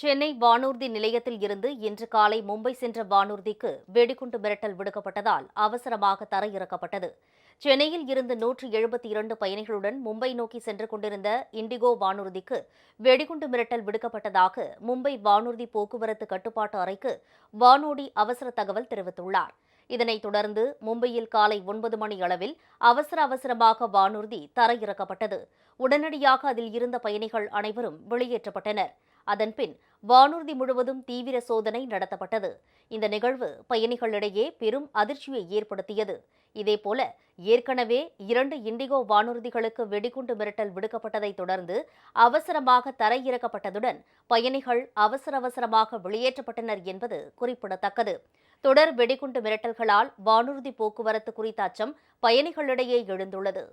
சென்னை வானூர்தி நிலையத்தில் இருந்து இன்று காலை மும்பை சென்ற வானூர்திக்கு வெடிகுண்டு மிரட்டல் விடுக்கப்பட்டதால் அவசரமாக தரையிறக்கப்பட்டது. சென்னையில் இருந்து நூற்று எழுபத்தி இரண்டு பயணிகளுடன் மும்பை நோக்கி சென்று கொண்டிருந்த இண்டிகோ வானூர்திக்கு வெடிகுண்டு மிரட்டல் விடுக்கப்பட்டதாக மும்பை வானூர்தி போக்குவரத்து கட்டுப்பாட்டு அறைக்கு வானோடி அவசர தகவல் தெரிவித்துள்ளார். இதனைத் தொடர்ந்து மும்பையில் காலை ஒன்பது மணி அளவில் அவசர அவசரமாக வானூர்தி தரையிறக்கப்பட்டது. உடனடியாக அதில் இருந்த பயணிகள் அனைவரும் வெளியேற்றப்பட்டனர். அதன்பின் வானூர்தி முழுவதும் தீவிர சோதனை நடத்தப்பட்டது. இந்த நிகழ்வு பயணிகளிடையே பெரும் அதிர்ச்சியை ஏற்படுத்தியது. இதேபோல ஏற்கனவே இரண்டு இண்டிகோ வானூர்திகளுக்கு வெடிகுண்டு மிரட்டல் விடுக்கப்பட்டதைத் தொடர்ந்து அவசரமாக தரையிறக்கப்பட்டதுடன் பயணிகள் அவசர அவசரமாக வெளியேற்றப்பட்டனர் என்பது குறிப்பிடத்தக்கது. தொடர் வெடிகுண்டு மிரட்டல்களால் வானூர்தி போக்குவரத்து குறித்த அச்சம் பயணிகளிடையே எழுந்துள்ளது.